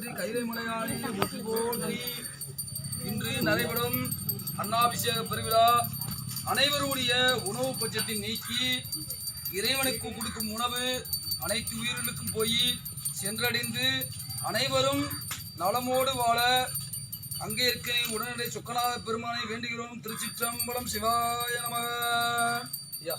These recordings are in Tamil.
போற்றி கைலை மலையாளி போற்றி போற்றி. இன்று நடைபெறும் அன்னாபிஷேக பெருவிழா அனைவருடைய உணவு பட்சத்தை நீக்கி இறைவனுக்கு கொடுக்கும் உணவு அனைத்து உயிர்களுக்கும் போய் சென்றடைந்து அனைவரும் நலமோடு வாழ அங்கே இருக்க உடனடி சொக்கநாத பெருமானை வேண்டுகிறோம். திருச்சிற்றம்பலம் சிவாய நம ஐயா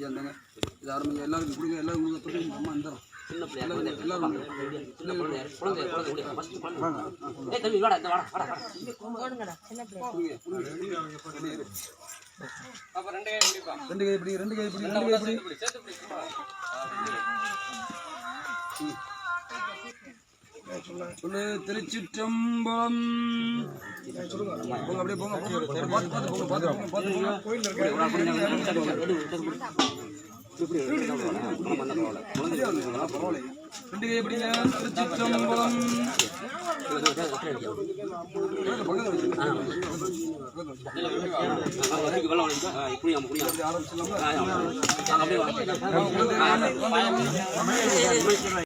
இந்தாங்க இது ஆரம்பிங்க எல்லாருக்கும் கொடுங்க எல்லாரும் கொடுங்க தொட்டு அம்மா சின்ன எல்லாரும் சின்ன குழந்தை குழந்தை ஃபர்ஸ்ட் குழந்தை ஏய் தம்பி வாடா வாடா ரெண்டு கை பிடி ரெண்டு கை பிடி ரெண்டு கை பிடி. சொல்லு திருச்சிற்றம்பலம். போங்க அப்படியே போங்க போங்க. பார்த்து பார்த்து போங்க பார்த்து போங்க பார்த்து போங்க. கோயில் திருச்சிற்றம்பலம். பக்கத்துல